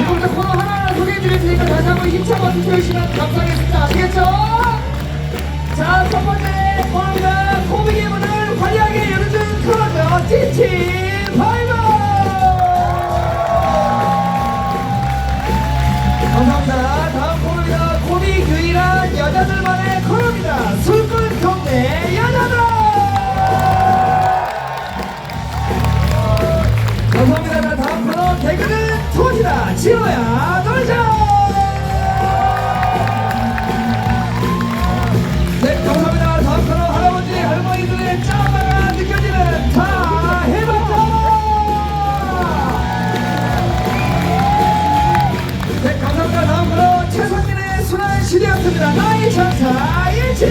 지금부터 코너 하나하나 소개해드릴 테니까 다시 한번 힘차고 투표해주시면 감사하겠습니다. 아시겠죠? 자, 첫 번째 코너입니다. 코믹의 문을 화려하게 열어준 코너죠. 찐친 파이브! 감사합니다. 다음 코너입니다. 코믹 유일한 여자들만의 코너입니다. 술꾼 경내 여자들! 감사합니다. 자, 다음 코너 개그는 토지다. 지호야 놀자! 네, 감사합니다. 다음 코너 할아버지, 할머니들의 짬바가 느껴지는 다 해봤다! 네, 감사합니다. 다음 코너 최선민의 순환 시대였습니다. 나의 천사 일치!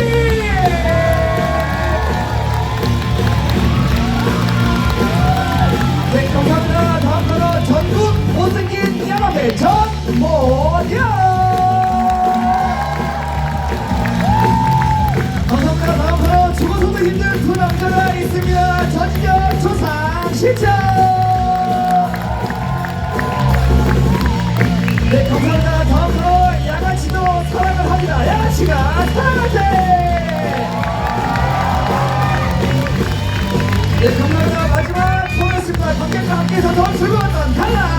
네, 감사합니다. 마지막 코너였습니다. 관객과 함께해서 더 즐거웠던 갈라